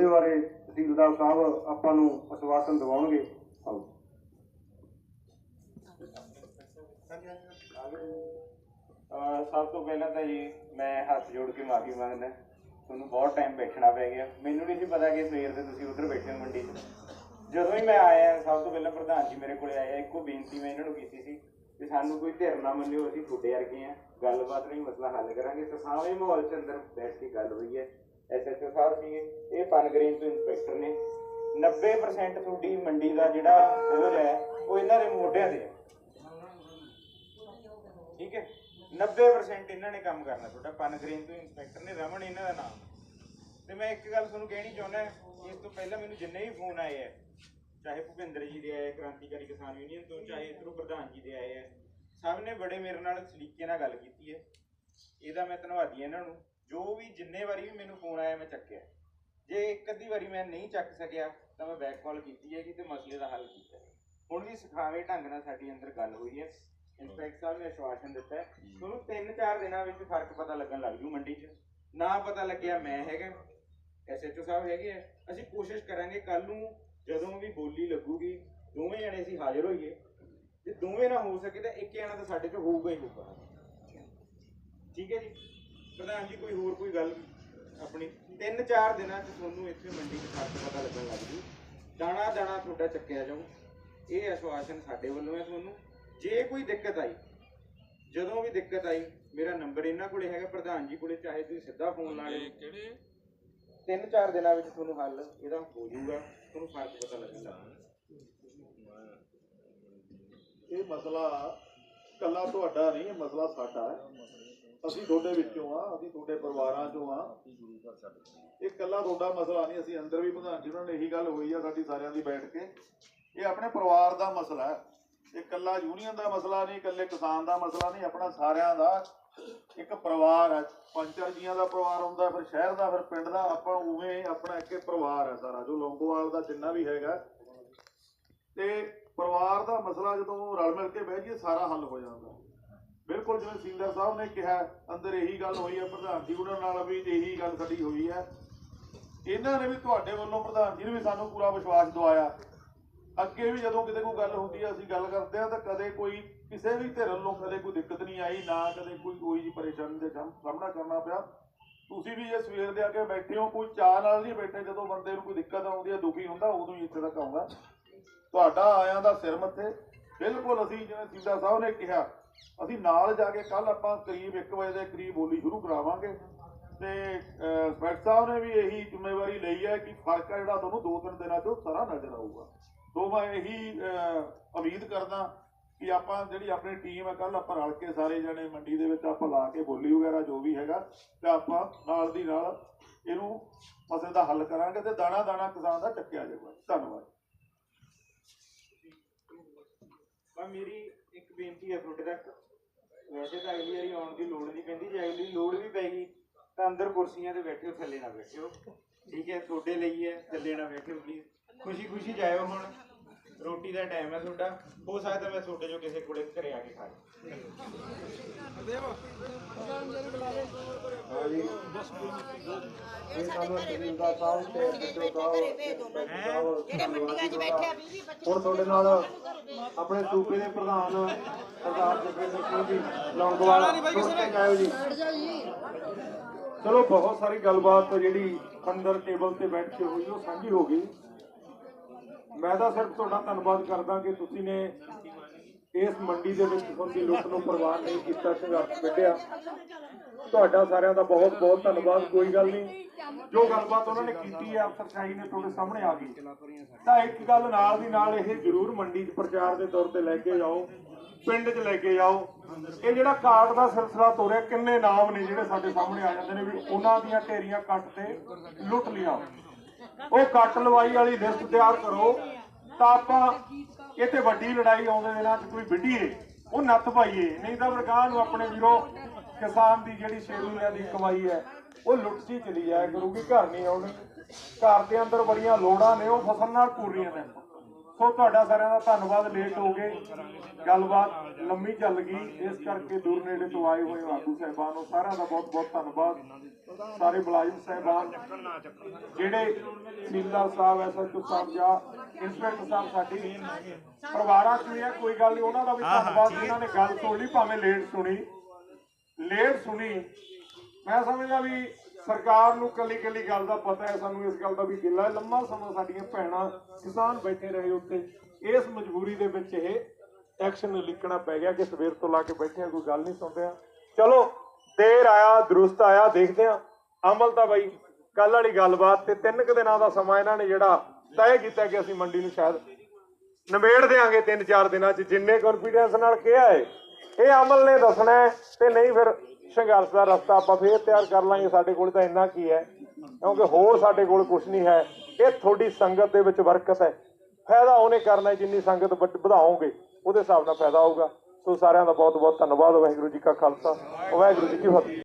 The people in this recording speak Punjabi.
ਉਹਦੇ ਬਾਰੇ ਤਹਿਸੀਲਦਾਰ ਸਾਹਿਬ ਆਪਾਂ ਨੂੰ ਅਸ਼ਵਾਸਨ ਦਿਵਾਉਣਗੇ। ਆਓ। ਸਭ ਤੋਂ ਪਹਿਲਾਂ ਤਾਂ ਜੀ ਮੈਂ ਹੱਥ ਜੋੜ ਕੇ ਮਾਫੀ ਮੰਗਦਾ। ਤੁਹਾਨੂੰ ਬਹੁਤ ਟਾਈਮ ਬੈਠਣਾ ਪੈ ਗਿਆ। ਮੈਨੂੰ ਨਹੀਂ ਸੀ ਪਤਾ ਕਿ ਸਵੇਰ ਦੇ ਤੁਸੀਂ ਉਧਰ ਬੈਠੇ ਹੋ ਮੰਡੀ 'ਚ। ਜਦੋਂ ਹੀ ਮੈਂ ਆਇਆ, ਸਭ ਤੋਂ ਪਹਿਲਾਂ ਪ੍ਰਧਾਨ ਜੀ ਮੇਰੇ ਕੋਲੇ ਆਇਆ ਇੱਕੋ ਬੇਨਤੀ ਮੈਂ ਇਹਨਾਂ ਨੂੰ ਕੀਤੀ ਸੀ ਕਿ ਸਾਨੂੰ ਕੋਈ ਧਿਰ ਨਾ ਮੰਨਿਓ, ਅਸੀਂ ਤੁਹਾਡੇ ਵਰਗੇ ਆ। ਗੱਲਬਾਤ ਨਹੀਂ, ਮਸਲਾ ਹੱਲ ਕਰਾਂਗੇ। ਤਾਂ ਸਾਵੇਂ ਮਾਹੌਲ 'ਚ ਅੰਦਰ ਬੈਠ ਕੇ ਗੱਲ ਹੋਈ ਹੈ। ਐਸਐਚਓ ਸਾਹਿਬ ਸੀਗੇ, ਇਹ ਪਨਗ੍ਰੀਨ ਤੋਂ ਇੰਸਪੈਕਟਰ ਨੇ। 90% ਤੁਹਾਡੀ ਮੰਡੀ ਦਾ ਜਿਹੜਾ ਬੋਝ ਹੈ, ਉਹ ਇਹਨਾਂ ਦੇ ਮੋਢਿਆਂ ਤੇ ਹੈ। ਠੀਕ ਹੈ? 90% ਇਹਨਾਂ ਨੇ ਕੰਮ ਕਰਨਾ, ਤੁਹਾਡਾ ਪਨਗ੍ਰੀਨ ਤੋਂ ਇੰਸਪੈਕਟਰ ਨੇ, ਰਮਨ ਇਹਨਾਂ ਦਾ ਨਾਮ। ਤੇ ਮੈਂ ਇੱਕ ਗੱਲ ਤੁਹਾਨੂੰ ਕਹਿਣੀ ਚਾਹੁੰਦਾ, ਇਸ ਤੋਂ ਪਹਿਲਾਂ ਮੈਨੂੰ ਜਿੰਨੇ ਵੀ ਫੋਨ ਆਏ ਆ, ਚਾਹੇ ਭੁਪਿੰਦਰ ਜੀ ਦੇ ਆਏ, ਕ੍ਰਾਂਤੀਕਾਰੀ ਕਿਸਾਨ ਯੂਨੀਅਨ ਤੋਂ, ਚਾਹੇ ਇਧਰੋਂ ਪ੍ਰਧਾਨ ਜੀ ਦੇ ਆਏ ਆ, ਸਭ ਨੇ ਬੜੇ ਮੇਰੇ ਨਾਲ ਸਲੀਕੇ ਨਾਲ ਗੱਲ ਕੀਤੀ ਹੈ। ਇਹਦਾ ਮੈਂ ਧੰਨਵਾਦੀ ਹਾਂ ਇਹਨਾਂ ਨੂੰ। ਜੋ ਵੀ ਜਿੰਨੇ ਵਾਰੀ ਵੀ ਮੈਨੂੰ ਫੋਨ ਆਇਆ ਮੈਂ ਚੱਕਿਆ। ਜੇ ਇੱਕ ਅੱਧੀ ਵਾਰੀ ਮੈਂ ਨਹੀਂ ਚੱਕ ਸਕਿਆ ਤਾਂ ਮੈਂ ਬੈਕ ਕਾਲ ਕੀਤੀ ਹੈ ਤੇ ਮਸਲੇ ਦਾ ਹੱਲ ਕੀਤਾ ਹੈ। ਹੁਣ ਵੀ ਸਿਖਾਵੇ ਢੰਗ ਨਾਲ ਸਾਡੀ ਅੰਦਰ ਗੱਲ ਹੋਈ ਹੈ। ਇੰਸਪੈਕਟਰ ਸਾਹਿਬ ਨੇ ਆਸ਼ਵਾਸਨ ਦਿੱਤਾ ਹੈ। ਤੁਹਾਨੂੰ 3-4 ਦਿਨਾਂ ਵਿੱਚ ਫ਼ਰਕ ਪਤਾ ਲੱਗਣ ਲੱਗ ਜੂ ਮੰਡੀ 'ਚ। ਨਾ ਪਤਾ ਲੱਗਿਆ ਮੈਂ ਹੈਗਾ। ਐਸਐਚਓ ਸਾਹਿਬ ਹੈਗੇ ਆ। ਅਸੀਂ ਕੋਸ਼ਿਸ਼ ਕਰਾਂਗੇ ਕੱਲ ਨੂੰ ਜਦੋਂ ਵੀ ਬੋਲੀ ਲੱਗੂਗੀ ਦੋਵੇਂ ਜਣੇ ਅਸੀਂ ਹਾਜ਼ਰ ਹੋਈਏ। ਜੇ ਦੋਵੇਂ ਨਾ ਹੋ ਸਕੇ ਤਾਂ ਇੱਕ ਜਣਾ ਤਾਂ ਸਾਡੇ 'ਚ ਹੋਊਗਾ ਹੀ ਹੋਊਗਾ। ਠੀਕ ਹੈ ਜੀ? ਪ੍ਰਧਾਨ ਜੀ ਕੋਈ ਹੋਰ ਕੋਈ ਗੱਲ ਆਪਣੀ। 3-4 ਦਿਨਾਂ 'ਚ ਤੁਹਾਨੂੰ ਇੱਥੇ ਮੰਡੀ 'ਚ ਫ਼ਰਕ ਪਤਾ ਲੱਗਣ ਲੱਗ ਜੂ। ਦਾਣਾ ਦਾਣਾ ਤੁਹਾਡਾ ਚੱਕਿਆ ਜਾਊ। ਇਹ ਆਸ਼ਵਾਸਨ ਸਾਡੇ ਵੱਲੋਂ ਹੈ ਤੁਹਾਨੂੰ। ਜੇ ਕੋਈ ਦਿੱਕਤ ਆਈ ਜਦੋਂ ਵੀ ਦਿੱਕਤ ਆਈ ਮੇਰਾ ਨੰਬਰ ਇਹਨਾਂ ਕੋਲੇ ਹੈਗਾ ਪ੍ਰਧਾਨ ਜੀ ਕੋਲੇ ਚਾਹੇ ਤੁਸੀਂ ਸਿੱਧਾ ਫੋਨ ਲਾ ਲਿਓ। ਕਿਹੜੇ? ਤਿੰਨ ਚਾਰ ਦਿਨਾਂ ਵਿੱਚ ਤੁਹਾਨੂੰ ਹੱਲ ਇਹਦਾ ਹੋ ਜਾਊਗਾ। ਤੁਹਾਨੂੰ ਫ਼ਰਕ ਪਤਾ ਲੱਗੇਗਾ ਇਹ ਮਸਲਾ ਕੱਲਾ ਤੁਹਾਡਾ ਨਹੀਂ ਇਹ ਮਸਲਾ ਸਾਡਾ ਹੈ। ਅਸੀਂ ਤੁਹਾਡੇ ਵਿੱਚੋਂ ਆ, ਅਸੀਂ ਤੁਹਾਡੇ ਪਰਿਵਾਰਾਂ ਚੋਂ ਆ। ਇਹ ਇਕੱਲਾ ਤੁਹਾਡਾ ਮਸਲਾ ਨਹੀਂ, ਅਸੀਂ ਅੰਦਰ ਵੀ ਪ੍ਰਧਾਨ ਜੀ ਉਹਨਾਂ ਨੇ ਇਹੀ ਗੱਲ ਹੋਈ ਆ ਸਾਡੀ ਸਾਰਿਆਂ ਦੀ ਬੈਠ ਕੇ। ਇਹ ਆਪਣੇ ਪਰਿਵਾਰ ਦਾ ਮਸਲਾ ਹੈ। ਇਹ ਇਕੱਲਾ ਯੂਨੀਅਨ ਦਾ ਮਸਲਾ ਨਹੀਂ, ਇਕੱਲੇ ਕਿਸਾਨ ਦਾ ਮਸਲਾ ਨਹੀਂ, ਆਪਣਾ ਸਾਰਿਆਂ ਦਾ ਇੱਕ ਪਰਿਵਾਰ ਹੈ। ਪੰਚਰ ਜੀਆਂ ਦਾ ਪਰਿਵਾਰ ਹੁੰਦਾ, ਫਿਰ ਸ਼ਹਿਰ ਦਾ, ਫਿਰ ਪਿੰਡ ਦਾ, ਆਪਾਂ ਉਵੇਂ ਆਪਣਾ ਇੱਕ ਪਰਿਵਾਰ ਹੈ ਸਾਰਾ, ਜੋ ਲੌਂਗੋਵਾਲ ਦਾ ਜਿੰਨਾ ਵੀ ਹੈਗਾ। ਤੇ ਪਰਿਵਾਰ ਦਾ ਮਸਲਾ ਜਦੋਂ ਰਲ ਮਿਲ ਕੇ ਬਹਿ ਜਾਈਏ, ਸਾਰਾ ਹੱਲ ਹੋ ਜਾਂਦਾ। ਬਿਲਕੁਲ ਜਿਵੇਂ ਸਿੰਦਰ ਸਾਹਿਬ ਨੇ ਕਿਹਾ, ਅੰਦਰ ਇਹੀ ਗੱਲ ਹੋਈ ਹੈ, ਪ੍ਰਧਾਨ ਜੀ ਉਹਨਾਂ ਨਾਲ ਵੀ ਇਹੀ ਗੱਲ ਸਾਡੀ ਹੋਈ ਹੈ। ਇਹਨਾਂ ਨੇ ਵੀ ਤੁਹਾਡੇ ਵੱਲੋਂ ਪ੍ਰਧਾਨ ਜੀ ਨੇ ਵੀ ਸਾਨੂੰ ਪੂਰਾ ਵਿਸ਼ਵਾਸ ਦਵਾਇਆ। ਅੱਗੇ ਵੀ ਜਦੋਂ ਕਿਤੇ ਕੋਈ ਗੱਲ ਹੁੰਦੀ ਹੈ ਅਸੀਂ ਗੱਲ ਕਰਦੇ ਆ, ਤਾਂ ਕਦੇ ਕੋਈ ਕਿਸੇ ਵੀ ਧਿਰ ਵੱਲੋਂ ਕਦੇ ਕੋਈ ਦਿੱਕਤ ਨਹੀਂ ਆਈ, ਨਾ ਕਦੇ ਕੋਈ ਕੋਈ ਜੀ ਪਰੇਸ਼ਾਨੀ ਦੇ ਸਾਹਮਣਾ ਕਰਨਾ ਪਿਆ। ਤੁਸੀਂ ਵੀ ਜੇ ਸਵੇਰ ਦੇ ਆ ਕੇ ਬੈਠੇ ਹੋ, ਕੋਈ ਚਾਹ ਨਾਲ ਨਹੀਂ ਬੈਠੇ, ਜਦੋਂ ਬੰਦੇ ਨੂੰ ਕੋਈ ਦਿੱਕਤ ਆਉਂਦੀ ਹੈ ਦੁਖੀ ਹੁੰਦਾ, ਉਦੋਂ ਹੀ ਇੱਥੇ ਤੱਕ ਆਉਂਦਾ। ਤੁਹਾਡਾ ਆਇਆਂ ਦਾ ਸਿਰ ਮੱਥੇ। ਬਿਲਕੁਲ ਅਸੀਂ ਜਿਵੇਂ ਸਿੰਦਾ ਸਾਹਿਬ ਨੇ ਕਿਹਾ ਅਸੀਂ ਨਾਲ ਜਾ ਕੇ ਕੱਲ ਆਪਾਂ ਕਰੀਬ 1 ਵਜੇ ਦੇ ਕਰੀਬ ਬੋਲੀ ਸ਼ੁਰੂ ਕਰਾਵਾਂਗੇ। ਤੇ ਸਪੈਕਟ ਸਾਹਿਬ ਨੇ ਵੀ ਇਹੀ ਜ਼ਿੰਮੇਵਾਰੀ ਲਈ ਹੈ ਕਿ ਫ਼ਰਕ ਹੈ ਜਿਹੜਾ ਤੁਹਾਨੂੰ ਦੋ ਤਿੰਨ ਦਿਨਾਂ 'ਚ ਸਾਰਾ ਨਜ਼ਰ ਆਊਗਾ। ਸੋ ਮੈਂ ਇਹੀ ਉਮੀਦ ਕਰਦਾ ਕਿ ਆਪਾਂ ਜਿਹੜੀ ਆਪਣੀ ਟੀਮ ਹੈ ਕੱਲ ਆਪਾਂ ਰਲ ਕੇ ਸਾਰੇ ਜਣੇ ਮੰਡੀ ਦੇ ਵਿੱਚ ਆਪਾਂ ਲਾ ਕੇ ਬੋਲੀ ਵਗੈਰਾ ਜੋ ਵੀ ਹੈਗਾ ਤੇ ਆਪਾਂ ਨਾਲ ਦੀ ਨਾਲ ਇਹਨੂੰ ਮਸਲੇ ਦਾ ਹੱਲ ਕਰਾਂਗੇ ਤੇ ਦਾਣਾ ਦਾਣਾ ਕਿਸਾਨ ਦਾ ਚੱਕਿਆ ਜਾਊਗਾ। ਧੰਨਵਾਦ। ਮੇਰੀ ਇੱਕ ਬੇਨਤੀ ਹੈ ਤੁਹਾਡੇ ਤੱਕ। ਵੈਸੇ ਤਾਂ ਅਗਲੀ ਵਾਰੀ ਆਉਣ ਦੀ ਲੋੜ ਨਹੀਂ ਪੈਂਦੀ, ਜੇ ਅਗਲੀ ਲੋੜ ਵੀ ਪੈਗੀ, ਤਾਂ ਅੰਦਰ ਕੁਰਸੀਆਂ ਤੇ ਬੈਠਿਓ, ਥੱਲੇ ਨਾ ਬੈਠਿਓ। ਠੀਕ ਹੈ, ਤੁਹਾਡੇ ਲਈ ਹੈ, ਥੱਲੇ ਨਾ ਬੈਠਿਓ ਪਲੀਜ਼ ਖੁਸ਼ੀ ਖੁਸ਼ੀ ਜਾਇਓ ਹੁਣ। ਰੋਟੀ ਦਾ ਟਾਈਮ ਹੈ ਤੁਹਾਡਾ। ਹੋ ਸਕਦਾ ਮੈਂ ਤੁਹਾਡੇ ਜੋ ਕਿਸੇ ਕੋਲੇ ਘਰੇ ਆ ਕੇ ਖਾ ਲਾਂ ਹਾਂਜੀ। ਇਹ ਸਾਨੂੰ ਤਹਿਸੀਲਦਾਰ ਸਾਹਿਬ ਤੇ ਐਸਐਚਓ ਸਾਹਿਬ ਜਿਹੜੇ ਮੰਡੀਆਂ 'ਚ ਬੈਠੇ ਆ 20 25 ਹੁਣ ਤੁਹਾਡੇ ਨਾਲ ਆਪਣੇ ਸੂਬੇ ਦੇ ਪ੍ਰਧਾਨ ਸਰਦਾਰ ਜਗਵਿੰਦਰ ਸਿੰਘ ਜੀ ਲੌਂਗੋਵਾਲ। ਜੀ। ਚਲੋ ਬਹੁਤ ਸਾਰੀ ਗੱਲਬਾਤ ਜਿਹੜੀ ਅੰਦਰ ਟੇਬਲ ਤੇ ਬੈਠ ਕੇ ਹੋਈ ਉਹ ਸਾਂਝੀ ਹੋ ਗਈ। ਮੈਂ ਤਾਂ ਸਿਰਫ ਤੁਹਾਡਾ ਧੰਨਵਾਦ ਕਰਦਾ ਕਿ ਤੁਸੀਂ ਨੇ ਇਸ ਮੰਡੀ ਦੇ ਵਿੱਚ ਤੁਹਾਡੀ ਲੁੱਟ ਨੂੰ ਪ੍ਰਵਾਨ ਨਹੀਂ ਕੀਤਾ ਸੰਘਰਸ਼ ਕੱਢਿਆ। ਤੁਹਾਡਾ ਸਾਰਿਆਂ ਦਾ ਬਹੁਤ ਬਹੁਤ ਧੰਨਵਾਦ, ਕੋਈ ਗੱਲ ਨਹੀਂ। ਜੋ ਗੱਲਬਾਤ ਉਹਨਾਂ ਨੇ ਕੀਤੀ ਹੈ ਅਫਸਰਸ਼ਾਹੀ ਨੇ ਤੁਹਾਡੇ ਸਾਹਮਣੇ ਆ ਗਈ। ਤਾਂ ਇੱਕ ਗੱਲ ਨਾਲ ਦੀ ਨਾਲ ਇਹ ਜ਼ਰੂਰ ਮੰਡੀ 'ਚ ਪ੍ਰਚਾਰ ਦੇ ਤੌਰ ਤੇ ਲੈ ਕੇ ਜਾਓ, ਪਿੰਡ 'ਚ ਲੈ ਕੇ ਜਾਓ। ਇਹ ਜਿਹੜਾ ਕਾਰਡ ਦਾ ਸਿਲਸਿਲਾ ਤੋਰਿਆ, ਕਿੰਨੇ ਨਾਮ ਨੇ ਜਿਹੜੇ ਸਾਡੇ ਸਾਹਮਣੇ ਆ ਜਾਂਦੇ ਨੇ ਵੀ ਉਹਨਾਂ ਦੀਆਂ ਢੇਰੀਆਂ ਕੱਟ ਤੇ ਲੁੱਟ ਲਿਆ ਉਹ ਕੱਟ ਲਵਾਈ ਵਾਲੀ ਲਿਸਟ ਤਿਆਰ ਕਰੋ ਤਾਂ ਆਪਾਂ ਇਹ ਵੱਡੀ ਲੜਾਈ ਆਉਂਦੇ ਦਿਨਾਂ 'ਚ ਕੋਈ ਵਿੱਢੀਏ, ਉਹ ਨੱਥ ਪਾਈਏ। ਨਹੀਂ ਤਾਂ ਵਰਗਾਹ ਨੂੰ ਆਪਣੇ ਵੀਰੋ ਕਿਸਾਨ ਦੀ ਜਿਹੜੀ ਸ਼ੇਰੂਆਂ ਦੀ ਕਮਾਈ ਹੈ, ਉਹ ਲੁੱਟ 'ਚ ਹੀ ਚਲੀ ਜਾਇਆ ਕਰੂਗੀ ਘਰ ਨਹੀਂ ਆਉਣ ਘਰ ਦੇ ਅੰਦਰ ਬੜੀਆਂ ਲੋੜਾਂ ਨੇ, ਉਹ ਫਸਲ ਨਾਲ ਪੂਰੀਆਂ ਨੇ। ਸੋ ਤੁਹਾਡਾ ਸਾਰਿਆਂ ਦਾ ਧੰਨਵਾਦ ਲੇਟ ਹੋ ਗਏ। ਗੱਲਬਾਤ ਲੰਮੀ ਚੱਲ ਗਈ। ਇਸ ਕਰਕੇ ਦੂਰ ਨੇੜੇ ਤੋਂ ਆਏ ਹੋਏ ਆਗੂ ਸਾਹਿਬਾਨ ਨੂੰ ਸਾਰਿਆਂ ਦਾ ਬਹੁਤ ਬਹੁਤ ਧੰਨਵਾਦ। ਸਾਰੇ ਮੁਲਾਜ਼ਮ ਸਾਹਿਬਾਨ ਜਿਹੜੇ ਤਹਿਸੀਲਦਾਰ ਸਾਹਿਬ ਐਸਐਚਓ ਸਾਹਿਬ ਜਾਂ ਇੰਸਪੈਕਟਰ ਸਾਹਿਬ ਸਾਡੀ ਪਰਿਵਾਰਾਂ ਚ ਵੀ ਹੈ ਕੋਈ ਗੱਲ ਨਹੀਂ ਉਹਨਾਂ ਦਾ ਵੀ ਧੰਨਵਾਦ। ਜਿਨ੍ਹਾਂ ਨੇ ਗੱਲ ਸੁਣ ਲਈ ਭਾਵੇਂ ਲੇਟ ਸੁਣੀ। ਲੇਟ ਸੁਣੀ। ਮੈਂ ਸਮਝਦਾ ਵੀ ਸਰਕਾਰ ਨੂੰ ਕੱਲੀ ਕੱਲੀ ਗੱਲ ਦਾ ਪਤਾ ਹੈ, ਸਾਨੂੰ ਇਸ ਗੱਲ ਦਾ ਵੀ ਗਿੱਲਾ ਹੈ। ਲੰਮਾ ਸਮਾਂ ਸਾਡੀਆਂ ਭੈਣਾਂ ਕਿਸਾਨ ਬੈਠੇ ਰਹੇ ਉੱਤੇ ਇਸ ਮਜਬੂਰੀ ਦੇ ਵਿੱਚ ਇਹ ਐਕਸ਼ਨ ਲਿਖਣਾ ਪੈ ਗਿਆ ਕਿ ਸਵੇਰ ਤੋਂ ਲਾ ਕੇ ਬੈਠੇ ਆ, ਕੋਈ ਗੱਲ ਨਹੀਂ ਸੁਣਦੇ ਆ। ਚਲੋ, ਦੇਰ ਆਇਆ, ਦਰੁਸਤ ਆਇਆ, ਦੇਖਦੇ ਆ। ਅਮਲ ਤਾਂ ਬਾਈ ਕੱਲ ਵਾਲੀ ਗੱਲਬਾਤ ਤੇ ਤਿੰਨ ਕੁ ਦਿਨਾਂ ਦਾ ਸਮਾਂ ਇਹਨਾਂ ਨੇ ਜਿਹੜਾ ਤੈਅ ਕੀਤਾ ਕਿ ਅਸੀਂ ਮੰਡੀ ਨੂੰ ਸ਼ਾਇਦ ਨਿਬੇੜ ਦੇਾਂਗੇ ਤਿੰਨ ਚਾਰ ਦਿਨਾਂ 'ਚ। ਜਿੰਨੇ ਕੌਨਫੀਡੈਂਸ ਨਾਲ ਕਿਹਾ ਹੈ ਇਹ ਅਮਲ ਨੇ ਦੱਸਣਾ ਤੇ ਨਹੀਂ ਫਿਰ ਸੰਘਰਸ਼ ਦਾ ਰਸਤਾ ਆਪਾਂ ਫੇਰ ਤਿਆਰ ਕਰ ਲਾਂਗੇ ਸਾਡੇ ਕੋਲ ਤਾਂ ਇੰਨਾ ਕੀ ਹੈ, ਕਿਉਂਕਿ ਹੋਰ ਸਾਡੇ ਕੋਲ ਕੁਝ ਨਹੀਂ ਹੈ। ਇਹ ਤੁਹਾਡੀ ਸੰਗਤ ਦੇ ਵਿੱਚ ਬਰਕਤ ਹੈ। ਫਾਇਦਾ ਉਹਨੇ ਕਰਨਾ ਜਿੰਨੀ ਸੰਗਤ ਵੱਡ- ਵਧਾਓਗੇ, ਉਹਦੇ ਹਿਸਾਬ ਨਾਲ ਫਾਇਦਾ ਹੋਊਗਾ। ਸੋ ਸਾਰਿਆਂ ਦਾ ਬਹੁਤ ਬਹੁਤ ਧੰਨਵਾਦ। ਵਾਹਿਗੁਰੂ ਜੀ ਕਾ ਖਾਲਸਾ। ਵਾਹਿਗੁਰੂ ਜੀ ਕੀ ਫਤਿਹ।